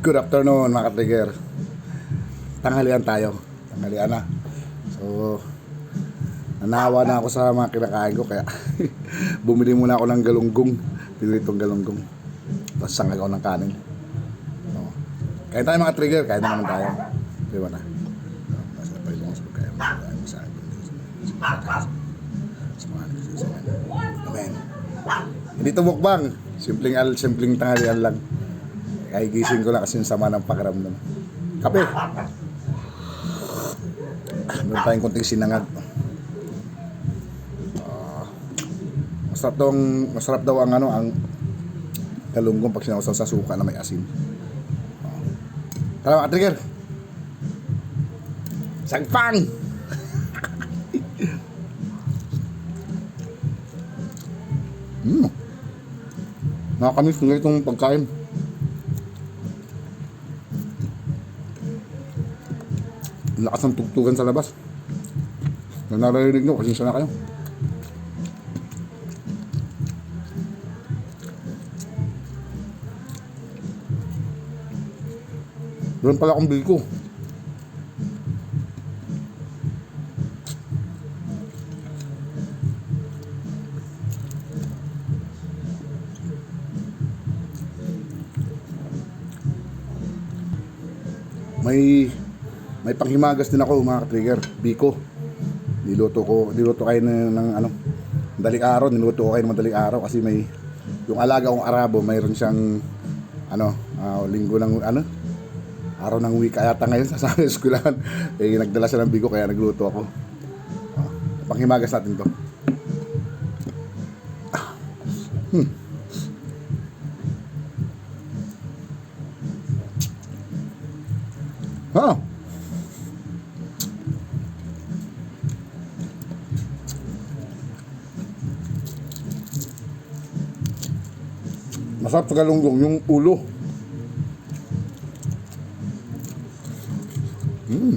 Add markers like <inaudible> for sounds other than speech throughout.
Good afternoon mga ka-trigger. Tanghalian tayo. Tanghalian na. So, nanawa na ako sa mga kinakain ko kaya <laughs> bumili muna ako ng galunggong. Pinilitong galunggong. Tapos sangag ako ng kanin. So, kain tayo mga trigger. Kain na naman tayo. Di ba na? Amen. Hindi to mukbang. Simpleng al, simpleng tanghalian lang. Kaya gising ko lang kasi yung sama ng pakiramdam. Kape. Meron tayong konting sinangag. Ah, masarap daw ang, masarap daw ang ano ang galunggong pag sinausaw sa suka na may asin. Uh, tara mga trigger. Sagpang! <laughs> Hmm. Nakakamiss nga itong pagkain. Lakas ng tugtugan sa labas. Na naririnig nyo, kasi na kayo. Doon pala akong biko. May may panghimagas din ako mga trigger, biko. Niluto ko, niluto kayo ng, ng ano, madaling araw, niluto ko kayo ng madaling araw kasi may yung alaga kong Arabo, mayroon siyang ano, ah, linggo ng ano, araw ng wika yata ngayon <laughs> sa sa eskwelahan. eh nagdala siya ng biko kaya nagluto ako. Ah, panghimagas natin 'to. Ah, Hmm. Ah. Masarap sa galunggong yung ulo. Mm.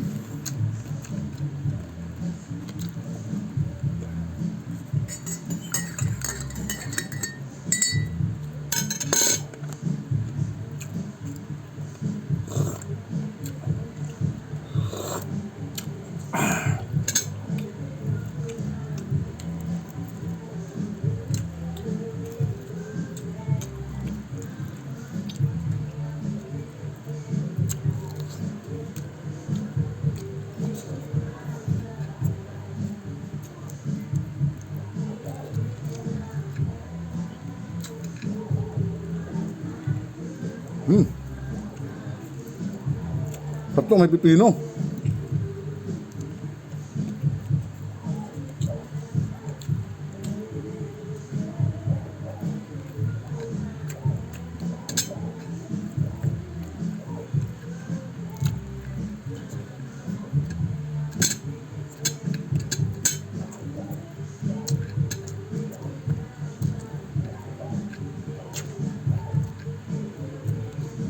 Hmm. Tatlo may pipino.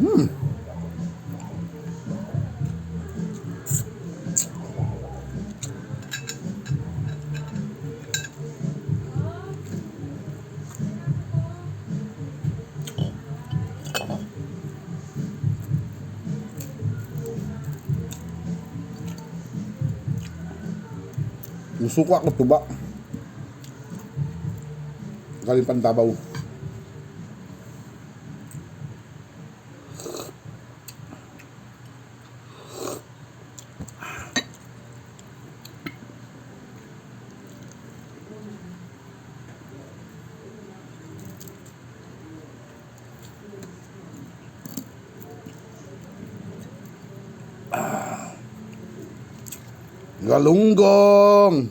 Yung suka ko tuba. Galing pantabaw. Galunggong!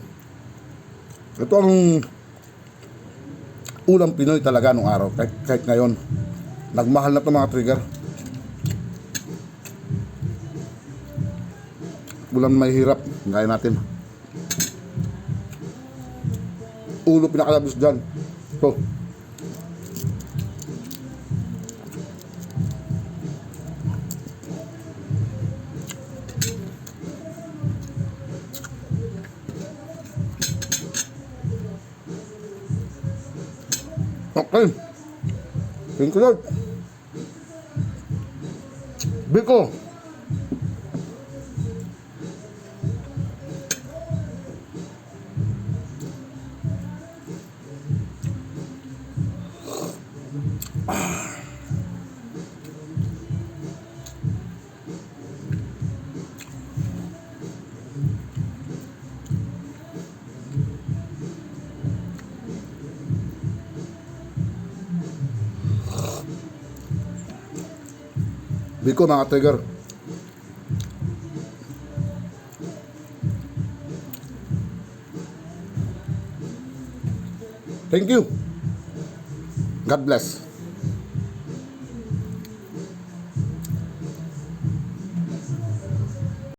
Ito ang ulam Pinoy talaga nung araw. Kahit, kahit ngayon. Nagmahal na to mga trigger. Ulam may hirap. Gaya natin. Ulo pinakalabos dyan. Ito. Okay. Thank you, Lord. Biko. Biko mga trigger. Thank you. God bless.